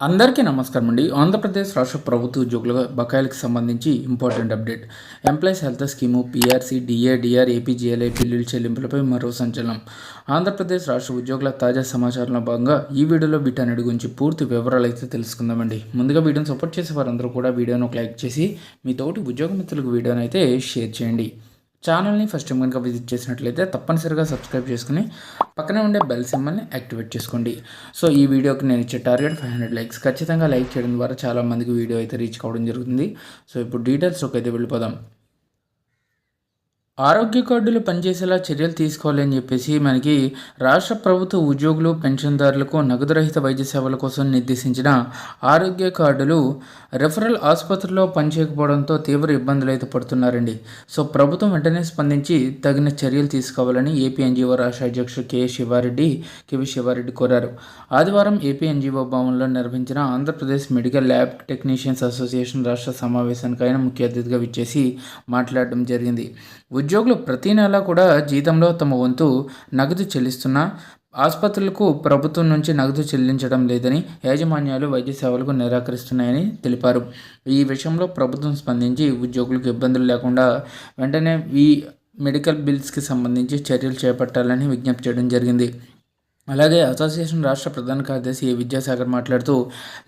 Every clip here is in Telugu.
అందరికీ నమస్కారం అండి. ఆంధ్రప్రదేశ్ రాష్ట్ర ప్రభుత్వ ఉద్యోగుల బకాయిలకు సంబంధించి important update. Employees health scheme PRC DA DR APGLI బిల్లుల చెల్లింపులపై మరో సంచలనం. ఆంధ్రప్రదేశ్ రాష్ట్ర ఉద్యోగుల తాజా సమాచారంలో భాగంగా ఈ వీడియోలో వీటన్నిటి గురించి పూర్తి వివరాలు అయితే తెలుసుకుందామండి. ముందుగా వీడియోని సపోర్ట్ చేసే వారందరూ కూడా వీడియోను ఒక లైక్ చేసి మీ తోటి ఉద్యోగ మిత్రులకు వీడియోని అయితే షేర్ చేయండి. ఛానల్ని ఫస్ట్ టైం కనుక విజిట్ చేసినట్లయితే తప్పనిసరిగా సబ్స్క్రైబ్ చేసుకుని పక్కనే ఉండే బెల్ సింబల్ని యాక్టివేట్ చేసుకోండి. సో ఈ వీడియోకి నేను ఇచ్చే టార్గెట్ ఫైవ్ హండ్రెడ్ లైక్స్ ఖచ్చితంగా లైక్ చేయడం ద్వారా చాలా మందికి వీడియో అయితే రీచ్ కావడం జరుగుతుంది. సో ఇప్పుడు డీటెయిల్స్లోకి అయితే వెళ్ళిపోదాం. ఆరోగ్య కార్డులు పనిచేసేలా చర్యలు తీసుకోవాలని చెప్పేసి మనకి రాష్ట్ర ప్రభుత్వ ఉద్యోగులు పెన్షన్దారులకు నగదు రహిత వైద్య సేవల కోసం నిర్దేశించిన ఆరోగ్య కార్డులు రెఫరల్ ఆసుపత్రిలో పనిచేయకపోవడంతో తీవ్ర ఇబ్బందులు అయితే పడుతున్నారండి. సో ప్రభుత్వం వెంటనే స్పందించి తగిన చర్యలు తీసుకోవాలని ఏపీ ఎన్జీఓ రాష్ట్ర అధ్యక్షుడు కె శివారెడ్డి కెవి శివారెడ్డి కోరారు. ఆదివారం ఏపీ ఎన్జీఓ భవన్లో నిర్వహించిన Andhra Pradesh medical lab technicians association రాష్ట్ర సమావేశానికి ఆయన ముఖ్య అతిథిగా విచ్చేసి మాట్లాడడం జరిగింది. ఉద్యోగులు ప్రతి నెల కూడా జీతంలో తమ వంతు నగదు చెల్లిస్తున్నా ఆసుపత్రులకు ప్రభుత్వం నుంచి నగదు చెల్లించడం లేదని యాజమాన్యాలు వైద్య సేవలకు నిరాకరిస్తున్నాయని తెలిపారు. ఈ విషయంలో ప్రభుత్వం స్పందించి ఉద్యోగులకు ఇబ్బందులు లేకుండా వెంటనే ఈ మెడికల్ బిల్స్కి సంబంధించి చర్యలు చేపట్టాలని విజ్ఞప్తి చేయడం జరిగింది. అలాగే అసోసియేషన్ రాష్ట్ర ప్రధాన కార్యదర్శి ఏ విద్యాసాగర్ మాట్లాడుతూ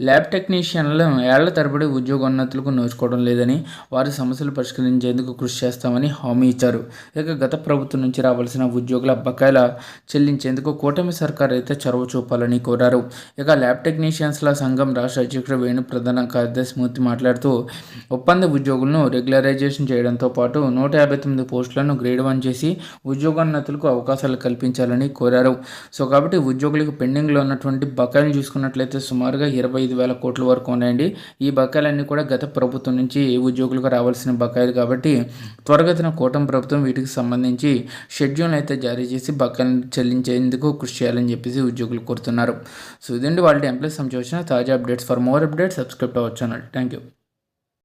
ల్యాబ్ టెక్నీషియన్లను ఏళ్ళ తరబడి ఉద్యోగోన్నతులకు నోచుకోవడం లేదని వారి సమస్యలు పరిష్కరించేందుకు కృషి చేస్తామని హామీ ఇచ్చారు. ఇక గత ప్రభుత్వం నుంచి రావాల్సిన ఉద్యోగుల బకాయిల చెల్లించేందుకు కూటమి సర్కార్ అయితే చొరవ చూపాలని కోరారు. ఇక ల్యాబ్ టెక్నీషియన్స్ల సంఘం రాష్ట్ర అధ్యక్షుడు వేణు ప్రధాన కార్యదర్శి మూర్తి మాట్లాడుతూ ఒప్పంద ఉద్యోగులను రెగ్యులరైజేషన్ చేయడంతో పాటు నూట యాభై తొమ్మిది పోస్టులను గ్రేడ్ వన్ చేసి ఉద్యోగోన్నతులకు అవకాశాలు కల్పించాలని కోరారు. సో కాబట్టి ఉద్యోగులకు పెండింగ్లో ఉన్నటువంటి బకాయిలు చూసుకున్నట్లయితే సుమారుగా ఇరవై ఐదు వేల కోట్ల వరకు ఉన్నాయండి. ఈ బకాయిలన్నీ కూడా గత ప్రభుత్వం నుంచి ఉద్యోగులకు రావాల్సిన బకాయిలు కాబట్టి త్వరగతిన కూటమి ప్రభుత్వం వీటికి సంబంధించి షెడ్యూల్ అయితే జారీ చేసి బకాయిలను చెల్లించేందుకు కృషి చేయాలని చెప్పేసి ఉద్యోగులు కోరుతున్నారు. సో ఇదండి వాళ్ళ ఎంప్లాయీస్ సంబంధించిన తాజా updates. For more updates subscribe అవ్వచ్చు ఛానల్. Thank you